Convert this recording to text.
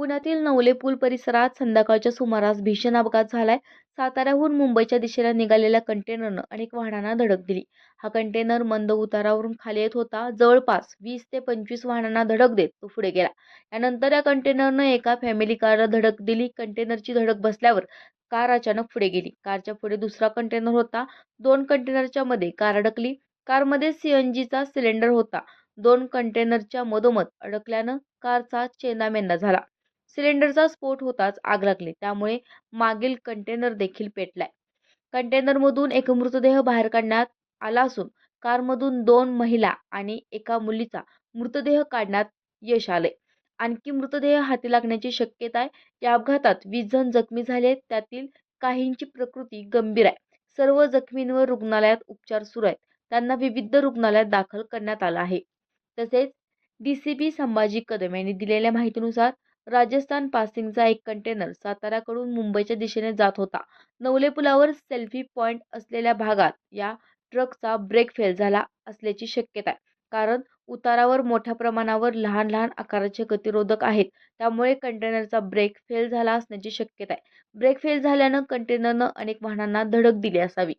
पुण्यातील नवले पूल परिसरात संध्याकाळच्या सुमारास भीषण अपघात झालाय. साताऱ्याहून मुंबईच्या दिशेला निघालेल्या कंटेनरनं अनेक वाहनांना धडक दिली. हा कंटेनर मंद उतारावरून खाली येत होता. जवळपास वीस ते पंचवीस वाहनांना धडक देत तो पुढे गेला. यानंतर या कंटेनरनं एका फॅमिली कारला धडक दिली. कंटेनरची धडक बसल्यावर कार अचानक पुढे गेली. कारच्या पुढे दुसरा कंटेनर होता. दोन कंटेनरच्या मध्ये कार अडकली. कारमध्ये सीएनजीचा सिलेंडर होता. दोन कंटेनरच्या मधोमध अडकल्यानं कारचा चेंदामेंदा झाला. सिलेंडरचा स्फोट होताच आग लागली. त्यामुळे मागील कंटेनर देखील पेटलाय. कंटेनरमधून एक मृतदेह बाहेर काढण्यात आला असून कारमधून दोन महिला आणि एका मुलीचा मृतदेह काढण्यात यश आले आणखी मृतदेह हाती लागण्याची शक्यता आहे. या अपघातात वीस जण जखमी झाले त्यातील काहींची प्रकृती गंभीर आहे. सर्व जखमींवर रुग्णालयात उपचार सुरू आहेत. त्यांना विविध रुग्णालयात दाखल करण्यात आलं आहे. तसेच D C B Sambhaji Kadam यांनी दिलेल्या माहितीनुसार राजस्थान पासिंगचा एक कंटेनर साताऱ्याकडून मुंबईच्या दिशेने जात होता. नवले पुलावर सेल्फी पॉईंट असलेल्या भागात या ट्रकचा ब्रेक फेल झाला असल्याची शक्यता आहे. कारण उतारावर मोठ्या प्रमाणावर लहान लहान आकाराचे गतिरोधक आहेत. त्यामुळे कंटेनरचा ब्रेक फेल झाला असण्याची शक्यता आहे. ब्रेक फेल झाल्यानं कंटेनरनं अनेक वाहनांना धडक दिली असावी.